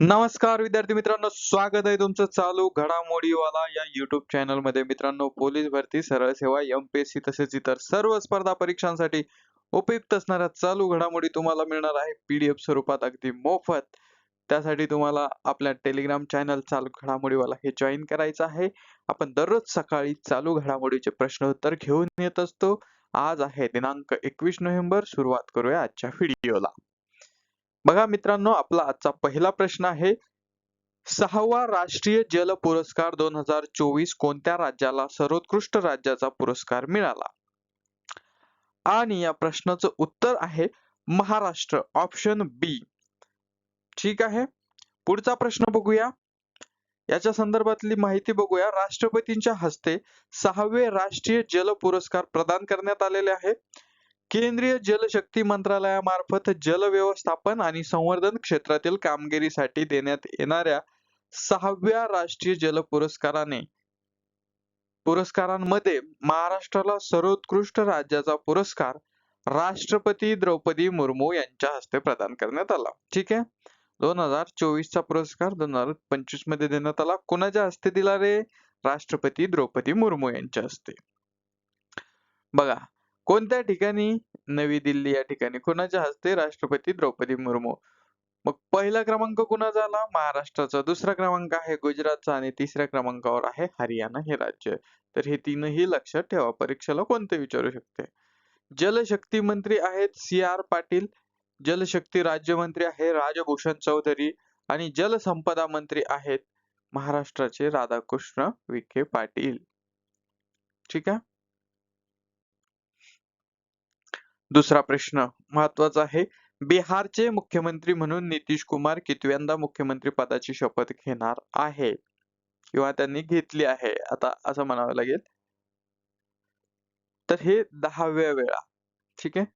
नमस्कार विद्यार्थी मित्रांनो. स्वागत आहे तुमचं चालू घडामोडीवाला या युट्यूब चॅनलमध्ये. मित्रांनो पोलीस भरती सरळ सेवा एमपीएससी तसेच इतर सर्व स्पर्धा परीक्षांसाठी उपयुक्त असणाऱ्या चालू घडामोडी तुम्हाला मिळणार आहे पीडीएफ स्वरूपात अगदी मोफत. त्यासाठी तुम्हाला आपल्या टेलिग्राम चॅनल चालू घडामोडीवाला हे जॉईन करायचं आहे. आपण दररोज सकाळी चालू घडामोडीचे प्रश्न उत्तर घेऊन येत असतो. आज आहे दिनांक एकवीस नोव्हेंबर. सुरुवात करूया आजच्या व्हिडिओला बघा मित्रांनो आपला आजचा पहिला प्रश्न आहे सहावा राष्ट्रीय जल पुरस्कार दोन हजार चोवीस कोणत्या राज्याला सर्वोत्कृष्ट राज्याचा पुरस्कार मिळाला? आणि या प्रश्नाचं उत्तर आहे महाराष्ट्र ऑप्शन बी ठीक आहे? पुढचा प्रश्न बघूया. याच्या संदर्भातली माहिती बघूया. राष्ट्रपतींच्या हस्ते सहावे राष्ट्रीय जल पुरस्कार प्रदान करण्यात आलेले आहे. केंद्रीय जलशक्ती मंत्रालयामार्फत जल व्यवस्थापन आणि संवर्धन क्षेत्रातील कामगिरीसाठी देण्यात येणाऱ्या सहाव्या राष्ट्रीय जल पुरस्काराने पुरस्कारांमध्ये महाराष्ट्राला सर्वोत्कृष्ट राज्याचा पुरस्कार राष्ट्रपती द्रौपदी मुर्मू यांच्या हस्ते प्रदान करण्यात आला. ठीक आहे? दोन हजार चोवीस चा पुरस्कार दोन हजार पंचवीसमध्ये देण्यात आला. कोणाच्या हस्ते दिला रे? राष्ट्रपती द्रौपदी मुर्मू यांच्या हस्ते. बघा कोणत्या ठिकाणी नवी दिल्ली या ठिकाणी? कोणाच्या हस्ते राष्ट्रपती द्रौपदी मुर्मू? मग पहिला क्रमांक कुणाचा आला? महाराष्ट्राचा. दुसरा क्रमांक आहे गुजरातचा आणि तिसऱ्या क्रमांकावर आहे हरियाणा हे राज्य. तर हे तीनही लक्षात ठेवा. परीक्षेला कोणते विचारू शकते? जलशक्ती मंत्री आहेत सी आर पाटील. जलशक्ती राज्यमंत्री आहे राजभूषण चौधरी. आणि जलसंपदा मंत्री आहेत महाराष्ट्राचे राधाकृष्ण विखे पाटील. ठीक आहे? दुसरा प्रश्न महत्त्वाचा आहे. बिहारचे मुख्यमंत्री म्हणून नितीश कुमार कितव्यांदा मुख्यमंत्री पदाची शपथ घेणार आहे? किंवा त्यांनी घेतली आहे? आता असं म्हणावं लागेल. तर हे दहाव्या वेळा. ठीक आहे?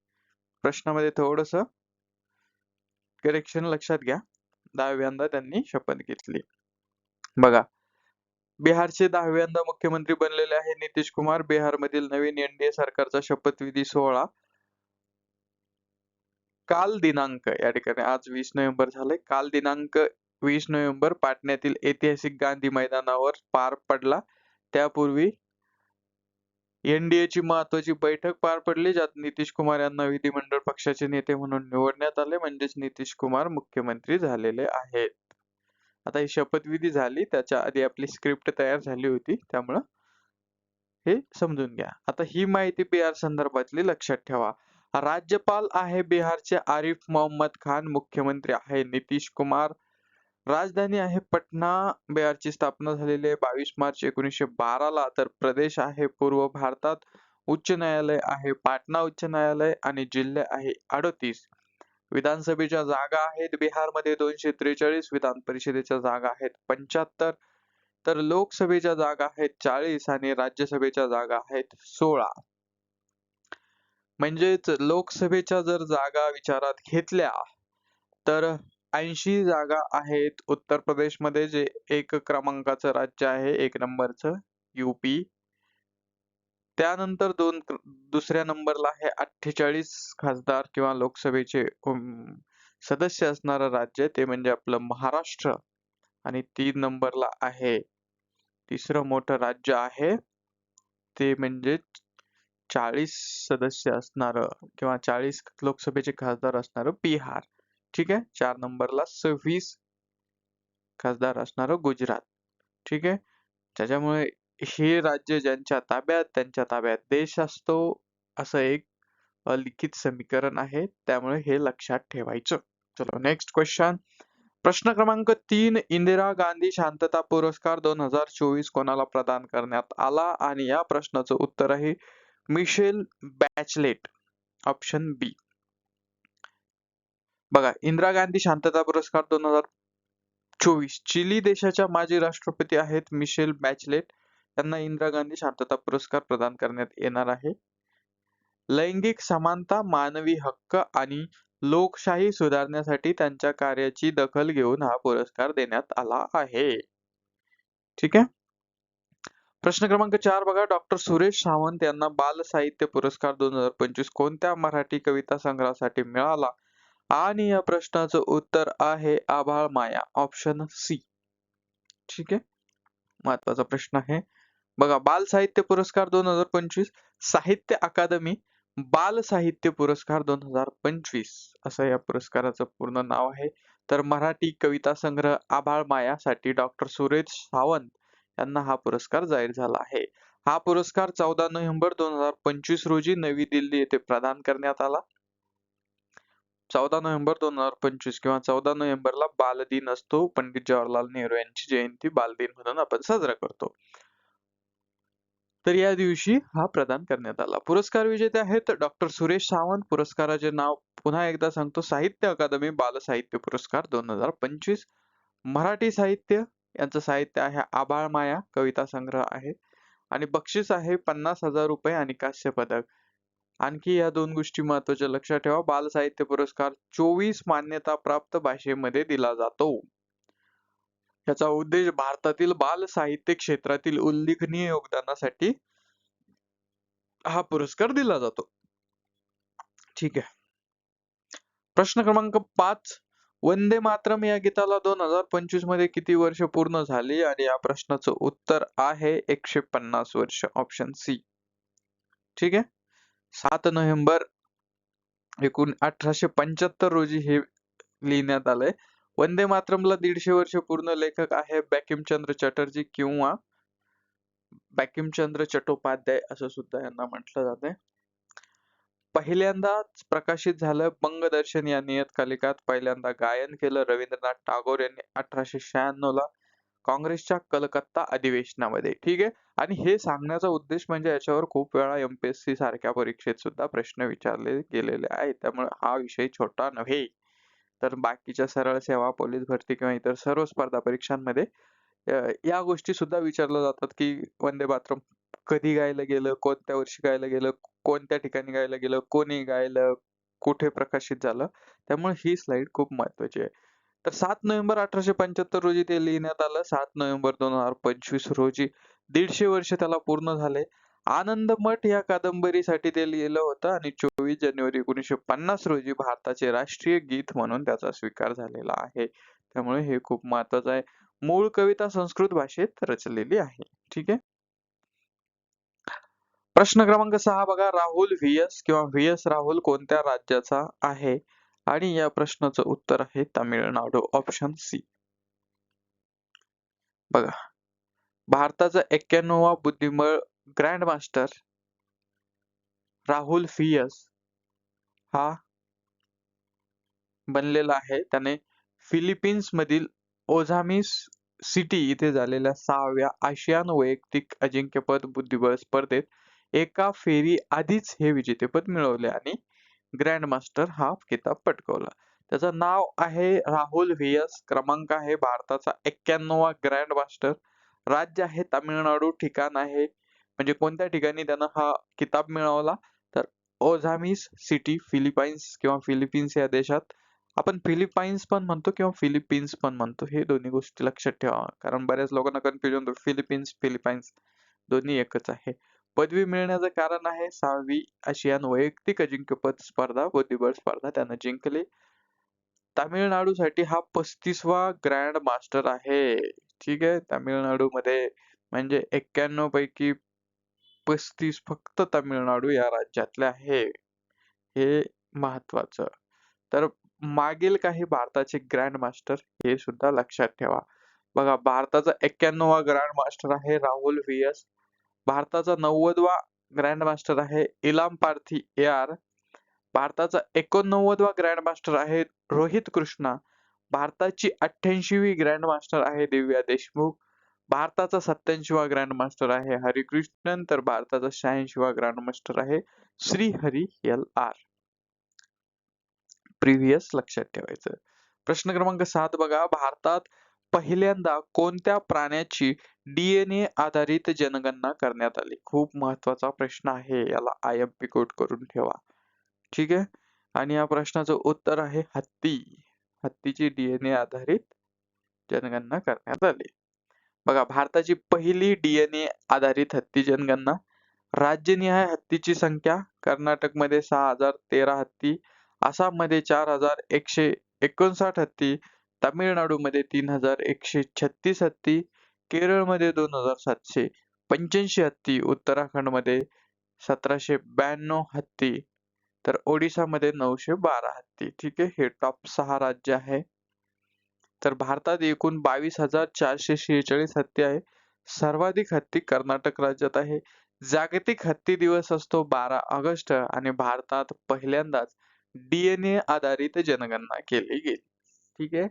प्रश्नामध्ये थोडस करेक्शन लक्षात घ्या. दहाव्यांदा त्यांनी शपथ घेतली. बघा. बिहारचे दहाव्यांदा मुख्यमंत्री बनलेले आहे नितीश कुमार. बिहारमधील नवीन एनडीए सरकारचा शपथविधी सोहळा काल दिनांक या ठिकाणी. आज वीस नोव्हेंबर झालंय. काल दिनांक वीस नोव्हेंबर पाटण्यातील ऐतिहासिक गांधी मैदानावर पार पडला. त्यापूर्वी एनडीए ची महत्वाची बैठक पार पडली ज्यात नितीश कुमार यांना विधिमंडळ पक्षाचे नेते म्हणून निवडण्यात आले. म्हणजेच नितीश कुमार मुख्यमंत्री झालेले आहेत. आता ही शपथविधी झाली. त्याच्या आधी आपली स्क्रिप्ट तयार झाली होती. त्यामुळं हे समजून घ्या. आता ही माहिती बिहार संदर्भातली लक्षात ठेवा. राज्यपाल आहे बिहारचे आरिफ मोहम्मद खान मुख्यमंत्री आहे नितीश कुमार. राजधानी आहे पटना बिहारची स्थापना झालेली आहे बावीस मार्च एकोणीसशे बारा ला तर प्रदेश आहे पूर्व भारतात उच्च न्यायालय आहे पाटणा उच्च न्यायालय आणि जिल्हे आहे अडतीस. विधानसभेच्या जागा आहेत बिहारमध्ये दोनशे त्रेचाळीस विधान परिषदेच्या जागा आहेत पंच्याहत्तर. तर लोकसभेच्या जागा आहेत चाळीस आणि राज्यसभेच्या जागा आहेत सोळा. म्हणजेच लोकसभेच्या जर जागा विचारात घेतल्या तर ऐंशी जागा आहेत उत्तर प्रदेशमध्ये जे एक क्रमांकाचं राज्य आहे एक नंबरचं युपी त्यानंतर दोन दुसऱ्या नंबरला आहे अठ्ठेचाळीस खासदार किंवा लोकसभेचे सदस्य असणारं राज्य ते म्हणजे आपलं महाराष्ट्र. आणि तीन नंबरला आहे तिसरं मोठं राज्य आहे ते म्हणजे चाळीस सदस्य असणारं किंवा चाळीस लोकसभेचे खासदार असणारं बिहार. ठीक आहे? चार नंबरला सव्वीस खासदार असणारं गुजरात. ठीक आहे? त्याच्यामुळे हे राज्य ज्यांच्या ताब्यात त्यांच्या ताब्यात देश असतो असं एक लिखित समीकरण आहे. त्यामुळे हे लक्षात ठेवायचं. चलो नेक्स्ट क्वेश्चन प्रश्न क्रमांक तीन इंदिरा गांधी शांतता पुरस्कार दोन हजार चोवीस कोणाला प्रदान करण्यात आला? आणि या प्रश्नाचं उत्तर आहे मिशेल बॅचलेट ऑप्शन बी. बघा इंदिरा गांधी शांतता पुरस्कार दोन हजार चोवीस. चिली देशाच्या माजी राष्ट्रपती आहेत मिशेल बॅचलेट. त्यांना इंदिरा गांधी शांतता पुरस्कार प्रदान करण्यात येणार आहे. लैंगिक समानता मानवी हक्क आणि लोकशाही सुधारण्यासाठी त्यांच्या कार्याची दखल घेऊन हा पुरस्कार देण्यात आला आहे. ठीक आहे? प्रश्न क्रमांक चार बघा. डॉक्टर सुरेश सावंत यांना बाल साहित्य पुरस्कार दोन हजार पंचवीस कोणत्या मराठी कविता संग्रहासाठी मिळाला? आणि या प्रश्नाचं उत्तर आहे आभाळ माया ऑप्शन सी ठीक आहे? महत्त्वाचा प्रश्न आहे. बघा बाल साहित्य पुरस्कार दोन हजार पंचवीस साहित्य अकादमी बाल साहित्य पुरस्कार दोन हजार पंचवीस. असं या पुरस्काराचं पूर्ण नाव आहे. तर मराठी कविता संग्रह आभाळ मायासाठी डॉक्टर सुरेश सावंत यांना हा पुरस्कार जाहीर झाला आहे. हा पुरस्कार चौदा नोव्हेंबर दोन हजार पंचवीस रोजी नवी दिल्ली येथे प्रदान करण्यात आला. चौदा नोव्हेंबर दोन हजार पंचवीस किंवा चौदा नोव्हेंबरला बालदिन असतो. पंडित जवाहरलाल नेहरू यांची जयंती बालदिन म्हणून आपण साजरा करतो. तर या दिवशी हा प्रदान करण्यात आला. पुरस्कार विजेते आहेत डॉक्टर सुरेश सावंत. पुरस्काराचे नाव पुन्हा एकदा सांगतो. साहित्य अकादमी बाल साहित्य पुरस्कार दोन हजार पंचवीस. मराठी साहित्य यांचं साहित्य आहे आबाळ माया कविता संग्रह आहे. आणि बक्षीस आहे पन्नास हजार रुपये आणि कांस्य पदक. आणखी या दोन गोष्टी महत्त्वाच्या लक्षात ठेवा. बाल साहित्य पुरस्कार चोवीस मान्यता प्राप्त भाषेमध्ये दिला जातो. याचा उद्देश भारतातील बाल साहित्य क्षेत्रातील उल्लेखनीय योगदानासाठी हा पुरस्कार दिला जातो. ठीक आहे. प्रश्न क्रमांक पाच. वंदे मातरम या गीताला दोन हजार पंचवीसमध्ये किती वर्ष पूर्ण झाली? आणि या प्रश्नाचं उत्तर आहे एकशे पन्नास वर्ष ऑप्शन सी ठीक आहे? सात नोव्हेंबर एकूण अठराशे पंच्याहत्तर रोजी हे लिहिण्यात आलंय. वंदे मातरमला दीडशे वर्ष पूर्ण लेखक आहे बँकिमचंद्र चटर्जी किंवा बँकिमचंद्र चट्टोपाध्याय असं सुद्धा यांना म्हटलं जाते पहिल्यांदाच प्रकाशित झालं बंगदर्शन या नियतकालिकात. पहिल्यांदा गायन केलं रवींद्रनाथ टागोर यांनी अठराशे शहाण्णव ला काँग्रेसच्या कलकत्ता अधिवेशनामध्ये. ठीक आहे? आणि हे सांगण्याचा उद्देश म्हणजे याच्यावर खूप वेळा एमपीएससी सारख्या परीक्षेत सुद्धा प्रश्न विचारले गेलेले आहेत. त्यामुळे हा विषय छोटा नव्हे. तर बाकीच्या सरळ सेवा पोलीस भरती किंवा इतर सर्व स्पर्धा परीक्षांमध्ये या गोष्टी सुद्धा विचारल्या जातात की वंदे मातरम कधी गायला गेलं कोणत्या वर्षी गायला गेलं कोणत्या ठिकाणी गायला गेलं कोणी गायलं कुठे प्रकाशित झालं त्यामुळे ही स्लाइड खूप महत्वाची आहे. तर सात नोव्हेंबर अठराशे पंच्याहत्तर रोजी ते लिहिण्यात आलं. सात नोव्हेंबर दोन हजार पंचवीस रोजी दीडशे वर्ष त्याला पूर्ण झाले. आनंद मठ या कादंबरीसाठी ते लिहिलं होतं आणि चोवीस जानेवारी एकोणीसशे पन्नास रोजी भारताचे राष्ट्रीय गीत म्हणून त्याचा स्वीकार झालेला आहे. त्यामुळे हे खूप महत्वाचं आहे. मूळ कविता संस्कृत भाषेत रचलेली आहे. ठीक आहे? प्रश्न क्रमांक सहा बघा. राहुल व्ही एस किंवा व्ही एस राहुल कोणत्या राज्याचा आहे? आणि या प्रश्नाचं उत्तर आहे तामिळनाडू. ऑप्शन सी बघा. भारताचा एक्क्याण्णवा बुद्धिबळ ग्रँड मास्टर राहुल फियस हा बनलेला आहे. त्याने फिलिपिन्स मधील ओझामिस सिटी इथे झालेल्या सहाव्या आशियान वैयक्तिक अजिंक्यपद बुद्धिबळ स्पर्धेत एका फेरी आधीच हे विजेतेपद मिळवले आणि ग्रँड मास्टर हा किताब पटकवला. त्याचं नाव आहे राहुल व्हीएस क्रमांक आहे भारताचा एक्क्याण्णवा ग्रँड मास्टर राज्य आहे तामिळनाडू ठिकाण आहे म्हणजे कोणत्या ठिकाणी त्यानं हा किताब मिळवला? तर ओझामिस सिटी फिलिपाईन्स किंवा फिलिपिन्स या देशात. आपण फिलिपाईन्स पण म्हणतो किंवा फिलिपिन्स पण म्हणतो हे दोन्ही गोष्टी लक्षात ठेवा. कारण बऱ्याच लोकांना कन्फ्युजन होतो फिलिपिन्स फिलिपाईन्स दोन्ही एकच आहे. पदवी मिळण्याचं कारण आहे सहावी आशियान वैयक्तिक अजिंक्यपद स्पर्धा बुद्धिबळ स्पर्धा त्यानं जिंकली. तामिळनाडूसाठी हा पस्तीसवा ग्रँड मास्टर आहे. ठीक आहे तामिळनाडू मध्ये म्हणजे एक्क्याण्णव पैकी पस्तीस फक्त तामिळनाडू या राज्यातले आहे. हे महत्वाचं. तर मागील काही भारताचे ग्रँड मास्टर हे सुद्धा लक्षात ठेवा. बघा भारताचा एक्क्याण्णवा ग्रँड मास्टर आहे राहुल व्ही एस भारताचा नव्वदवा ग्रँड मास्टर आहे इलाम पार्थी ए आर भारताचा एकोणनव्वदवा ग्रँड मास्टर आहे रोहित कृष्णा. भारताची अठ्ठ्याऐंशीवी ग्रँड मास्टर आहे दिव्या देशमुख. भारताचा सत्याऐंशीवा ग्रँड मास्टर आहे हरिकृष्णन. तर भारताचा शहाऐंशीवा ग्रँड मास्टर आहे Shri Hari L R previous लक्षात ठेवायचं. प्रश्न क्रमांक सात बघा. भारतात पहिल्यांदा कोणत्या प्राण्याची डीएनए आधारित जनगणना करण्यात आली. खूप महत्त्वाचा प्रश्न आहे याला आय एम पी कोड करून ठेवा. ठीक आहे? आणि या प्रश्नाचं उत्तर आहे हत्ती. हत्तीची डीएनए आधारित जनगणना करण्यात आली. बघा भारताची पहिली डीएनए आधारित हत्ती जनगणना. राज्यनिहाय हत्तीची संख्या कर्नाटकमध्ये सहा हजार तेरा हत्ती आसाममध्ये चार हजार एकशे एकोणसाठ हत्ती तामिळनाडूमध्ये तीन हजार एकशे छत्तीस हत्ती केरळमध्ये दोन हजार सातशे पंच्याऐंशी हत्ती उत्तराखंडमध्ये सतराशे ब्याण्णव हत्ती तर ओडिसामध्ये नऊशे बारा हत्ती. ठीक आहे हे टॉप सहा राज्य आहे. तर भारतात एकूण बावीस हजार चारशे शेहेचाळीस हत्ती आहे. सर्वाधिक हत्ती कर्नाटक राज्यात आहे. जागतिक हत्ती दिवस असतो बारा ऑगस्ट आणि भारतात पहिल्यांदाच डीएनए आधारित जनगणना केली गेली. ठीक आहे?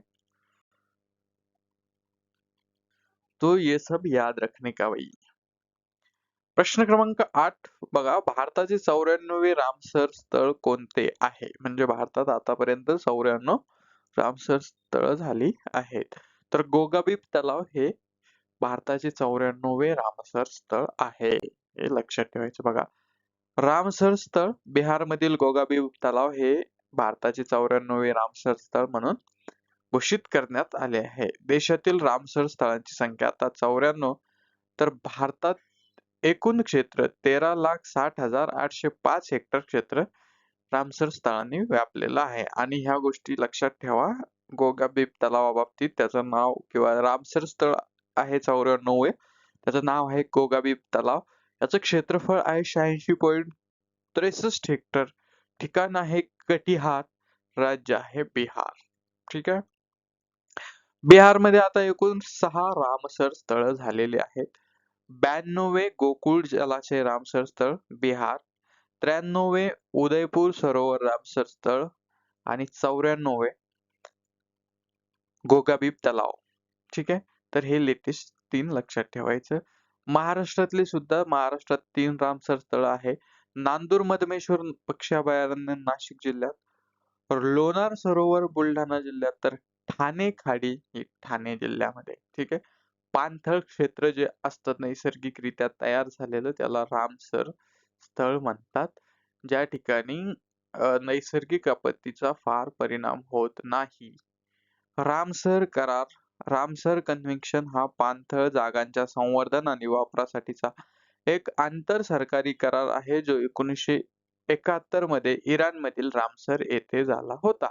तो ये सब याद रखने का वही। प्रश्न क्रमांक आठ बघा भारताचे चौऱ्याण्णवे रामसर स्थळ कोणते आहे? म्हणजे भारतात आतापर्यंत चौऱ्याण्णव रामसर स्थळ झाली आहेत. तर गोगाबीब तलाव हे भारताचे चौऱ्याण्णवे रामसर स्थळ आहे हे लक्षात ठेवायचं बघा. रामसर स्थळ बिहारमधील गोगाबीब तलाव हे भारताचे चौऱ्याण्णवे रामसर स्थळ म्हणून घोषित करण्यात आले आहे. देशातील रामसर स्थळांची संख्या आता चौऱ्याण्णव तर भारतात एकूण क्षेत्र तेरा लाख साठ हजार आठशे पाच हेक्टर क्षेत्र रामसर स्थळांनी व्यापलेलं आहे. आणि ह्या गोष्टी लक्षात ठेवा. गोगाबीब तलावाबाबतीत त्याचं नाव किंवा रामसर स्थळ आहे चौऱ्याण्णव त्याचं नाव आहे गोगाबीब तलाव. याचं क्षेत्रफळ आहे शहाऐंशी पॉईंट त्रेसष्ट हेक्टर. ठिकाण आहे कटिहार. राज्य आहे बिहार. ठीक आहे? बिहारमध्ये आता एकूण सहा रामसर स्थळ झालेले आहेत. ब्याण्णवे गोकुळ जलाशय रामसर स्थळ बिहार. त्र्याण्णवे उदयपूर सरोवर रामसर स्थळ आणि चौऱ्याण्णवे गोगाबीब तलाव. ठीक आहे? तर हे लेटेस्ट तीन लक्षात ठेवायचं. महाराष्ट्रातले सुद्धा महाराष्ट्रात तीन रामसर स्थळ आहे. नांदूर मधमेश्वर पक्षी अभयारण्य नाशिक जिल्ह्यात. लोणार सरोवर बुलढाणा जिल्ह्यात तर ठाणे खाडी ही ठाणे जिल्ह्यामध्ये ठीक आहे? पाणथळ क्षेत्र जे असतं नैसर्गिकरित्या तयार झालेलं त्याला रामसर स्थळ म्हणतात. ज्या ठिकाणी नैसर्गिक आपत्तीचा फार परिणाम होत नाही. रामसर करार रामसर कन्व्हेन्शन हा पाणथळ जागांच्या संवर्धन आणि वापरासाठीचा एक आंतर सरकारी करार आहे जो एकोणीसशे एकाहत्तरमध्ये इराण मधील रामसर येथे झाला होता.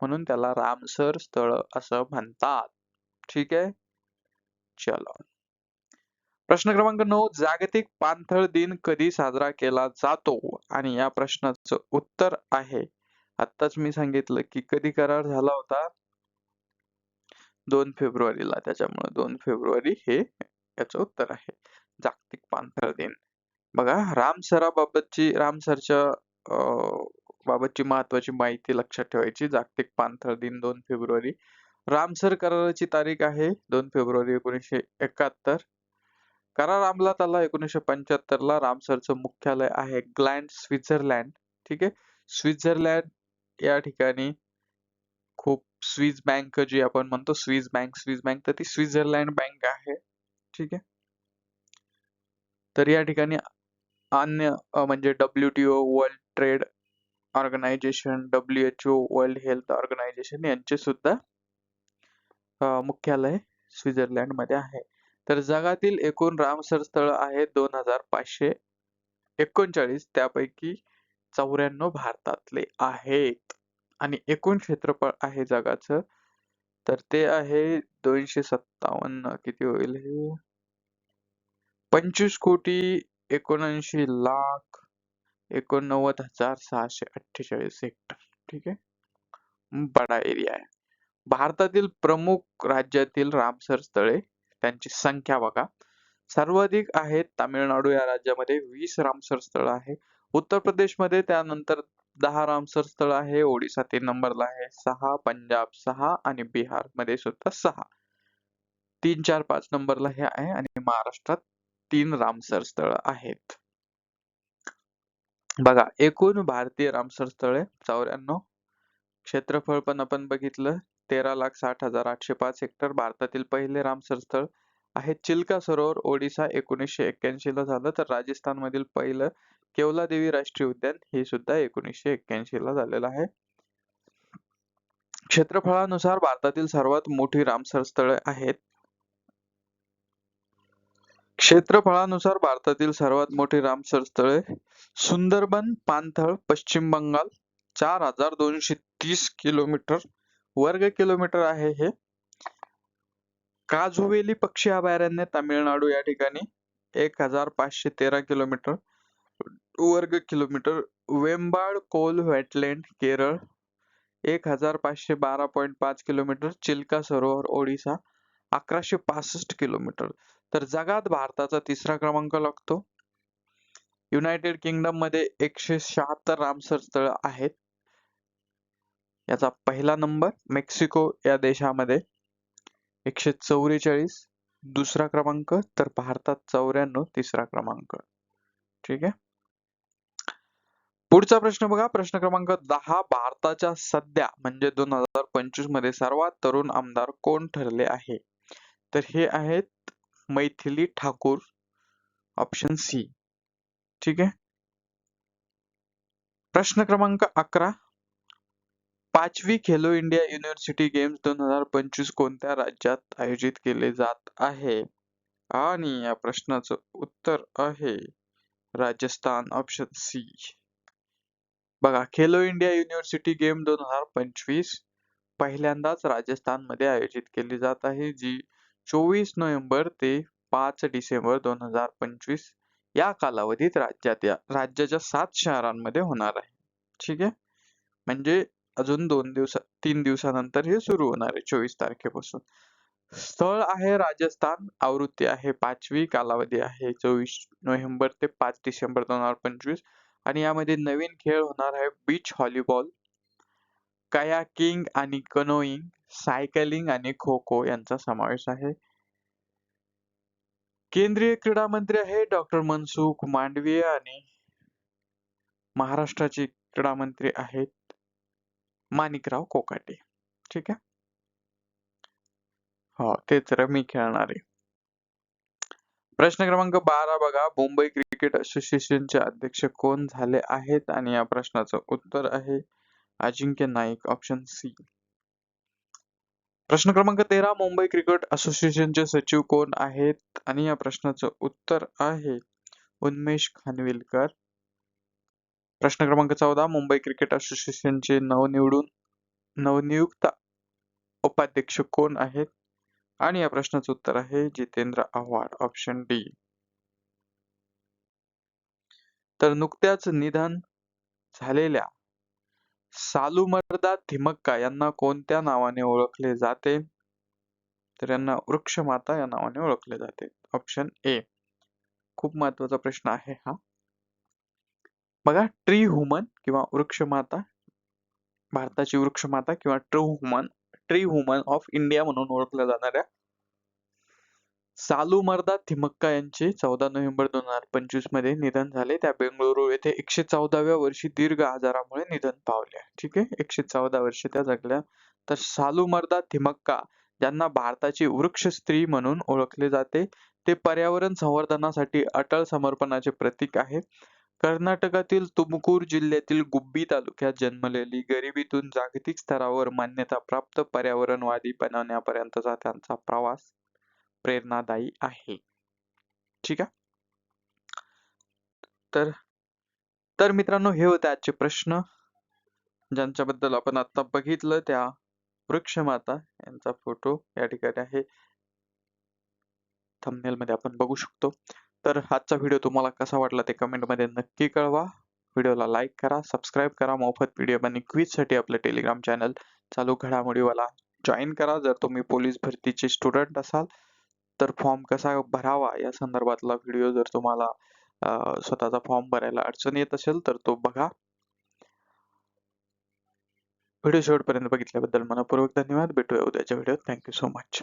म्हणून त्याला रामसर स्थळ असं म्हणतात. ठीक आहे? चलो. प्रश्न क्रमांक नऊ जागतिक पाणथळ दिन कधी साजरा केला जातो? आणि या प्रश्नाचं उत्तर आहे. आत्ताच मी सांगितलं की कधी करार झाला होता? दोन फेब्रुवारीला. त्याच्यामुळे दोन फेब्रुवारी हे याचं उत्तर आहे. जागतिक पाणथळ दिन. बघा रामसराबाबतची रामसरच्या बाबतची महत्वाची माहिती लक्षात ठेवायची. जागतिक पाणथळ दिन दोन फेब्रुवारी. रामसर कराराची तारीख आहे दोन फेब्रुवारी एकोणीसशे एकाहत्तर. करार अंमलात आला एकोणीसशे पंच्याहत्तर ला. रामसरचं मुख्यालय आहे ग्लँड स्वित्झर्लँड. ठीक आहे? स्वित्झर्लँड या ठिकाणी खूप स्विस बँक जी आपण म्हणतो स्विस बँक स्विस बँक तर ती स्वित्झर्लँड बँक आहे. ठीक आहे? तर या ठिकाणी अन्य म्हणजे W T O world trade organisation W H O world health organisation यांचे सुद्धा मुख्यालय स्वित्झर्लंडमध्ये आहे. तर जगातील एकूण रामसर स्थळ आहेत दोन हजार पाचशे एकोणचाळीस. त्यापैकी चौऱ्याण्णव भारतातले आहेत. आणि एकूण क्षेत्रफळ आहे जगाचं तर ते आहे दोनशे सत्तावन्न. किती होईल हे? पंचवीस कोटी एकोणऐंशी लाख एकोणनव्वद हजार सहाशे अठ्ठेचाळीस हेक्टर ठीक आहे? बडा एरिया आहे. भारतातील प्रमुख राज्यातील रामसर स्थळे त्यांची संख्या बघा. सर्वाधिक आहेत तामिळनाडू या राज्यामध्ये वीस रामसर स्थळ आहे. उत्तर प्रदेशमध्ये त्यानंतर दहा रामसर स्थळ आहे ओडिसा तीन नंबरला आहे सहा पंजाब सहा आणि बिहारमध्ये सुद्धा सहा. तीन चार पाच नंबरला हे आहे आणि महाराष्ट्रात तीन रामसर स्थळ आहेत. बघा एकूण भारतीय रामसर स्थळे चौऱ्याण्णव क्षेत्रफळ पण आपण बघितलं तेरा लाख साठ हजार आठशे पाच हेक्टर भारतातील पहिले रामसर स्थळ आहे. चिल्का सरोवर ओडिसा एकोणीसशे एक्क्याऐंशी ला झालं तर राजस्थान मधील पहिलं केवला देवी राष्ट्रीय उद्यान हे सुद्धा एकोणीसशे एक्क्याऐंशी ला झालेलं आहे. क्षेत्रफळानुसार भारतातील सर्वात मोठी रामसर स्थळे आहेत क्षेत्रफळानुसार भारतातील सर्वात मोठी रामसर स्थळे सुंदरबन पाणथळ पश्चिम बंगाल चार हजार दोनशे तीस किलोमीटर वर्ग किलोमीटर आहे हे. काजुवेली पक्षी अभयारण्य तामिळनाडू या ठिकाणी एक हजार पाचशे तेरा किलोमीटर वर्ग किलोमीटर. वेंबाड कोल वेटलँड केरळ एक हजार पाचशे बारा पॉईंट पाच किलोमीटर. चिल्का सरोवर ओडिसा अकराशे पासष्ट किलोमीटर. तर जगात भारताचा तिसरा क्रमांक लागतो. युनायटेड किंगडममध्ये एकशे शहात्तर रामसर स्थळ आहेत. याचा पहिला नंबर मेक्सिको या देशामध्ये. एकशे चौवेचाळीस दुसरा क्रमांक तर भारतात चौऱ्याण्णव तिसरा क्रमांक. ठीक आहे? पुढचा प्रश्न बघा. प्रश्न क्रमांक दहा भारताच्या सध्या म्हणजे दोन हजार पंचवीसमध्ये सर्वात तरुण आमदार कोण ठरले आहे? तर हे आहेत मैथिली ठाकूर ऑप्शन सी ठीक आहे? प्रश्न क्रमांक अकरा. पाचवी खेलो इंडिया युनिव्हर्सिटी गेम्स दोन हजार पंचवीस कोणत्या राज्यात आयोजित केले जात आहे? आणि या प्रश्नाचं उत्तर आहे राजस्थान ऑप्शन सी बघा खेलो इंडिया युनिव्हर्सिटी गेम दोन हजार पंचवीस पहिल्यांदाच राजस्थानमध्ये आयोजित केली जात आहे जी चोवीस नोव्हेंबर ते पाच डिसेंबर दोन हजार पंचवीस या कालावधीत राज्यात या राज्याच्या सात शहरांमध्ये होणार आहे. ठीक आहे? म्हणजे अजून दोन दिवस तीन दिवसानंतर हे सुरू होणार आहे चोवीस तारखेपासून. स्थळ आहे राजस्थान आवृत्ती आहे पाचवी कालावधी आहे चोवीस नोव्हेंबर ते पाच डिसेंबर दोन हजार पंचवीस आणि यामध्ये नवीन खेळ होणार आहे बीच व्हॉलीबॉल कयाकिंग आणि कनोईंग सायकलिंग आणि खो खो यांचा समावेश आहे. केंद्रीय क्रीडा मंत्री आहे डॉक्टर मनसुख मांडवीय आणि महाराष्ट्राचे क्रीडा मंत्री आहेत माणिकराव कोकाटे. ठीक आहे? हो तेच रमी खेळणारे प्रश्न क्रमांक बारा बघा. मुंबई क्रिकेट असोसिएशनचे अध्यक्ष कोण झाले आहेत? आणि या प्रश्नाचं उत्तर आहे अजिंक्य नाईक ऑप्शन सी प्रश्न क्रमांक तेरा मुंबई क्रिकेट असोसिएशनचे सचिव कोण आहेत? आणि या प्रश्नाचं उत्तर आहे उन्मेष खानविलकर. प्रश्न क्रमांक चौदा मुंबई क्रिकेट असोसिएशनचे नवनिवडून नवनियुक्त उपाध्यक्ष कोण आहेत? आणि या प्रश्नाचं उत्तर आहे जितेंद्र आव्हाड ऑप्शन डी तर नुकत्याच निधन झालेल्या सालुमरदा थिमक्का यांना कोणत्या नावाने ओळखले जाते? तर यांना वृक्षमाता या नावाने ओळखले जाते. ऑप्शन ए खूप महत्त्वाचा प्रश्न आहे हा. बघा ट्री हुमन किंवा वृक्षमाता भारताची वृक्षमाता किंवा true human tree human of India म्हणून ओळखल्या जाणाऱ्या सालुमर्दा थिमक्का यांचे चौदा नोव्हेंबर दोन हजार पंचवीसमध्ये निधन झाले. त्या बेंगळुरू येथे एकशे चौदाव्या वर्षी दीर्घ आजारामुळे निधन पावले. ठीक आहे? एकशे चौदा वर्ष त्या जगल्या. तर सालुमर्दा थिमक्का ज्यांना भारताची वृक्ष स्त्री म्हणून ओळखले जाते ते पर्यावरण संवर्धनासाठी अटळ समर्पणाचे प्रतीक आहे कर्नाटकातील तुमकूर जिल्ह्यातील गुब्बी तालुक्यात जन्मलेली गरिबीतून जागतिक स्तरावर मान्यता प्राप्त पर्यावरणवादी बनवण्यापर्यंतचा त्यांचा प्रवास प्रेरणादायी आहे. ठीक आहे? तर तर मित्रांनो हे होते आजचे प्रश्न. ज्यांच्याबद्दल आपण आता बघितलं त्या वृक्षमाता यांचा फोटो या ठिकाणी आहे. थंबनेल मध्ये आपण बघू शकतो. तर आजचा व्हिडिओ तुम्हाला कसा वाटला ते कमेंटमध्ये नक्की कळवा. व्हिडिओला लाईक करा सबस्क्राईब करा मोफत व्हिडिओ आणि क्विजसाठी आपलं टेलिग्राम चॅनल चालू घडामोडीवाला जॉईन करा. जर तुम्ही पोलीस भरतीचे स्टुडंट असाल तर फॉर्म कसा भरावा? या संदर्भातला व्हिडिओ जर तुम्हाला स्वतःचा फॉर्म भरायला अडचण येत असेल तर तो बघा. व्हिडिओ शेवटपर्यंत बघितल्याबद्दल मनपूर्वक धन्यवाद. भेटूया उद्याच्या व्हिडिओत थँक्यू सो मच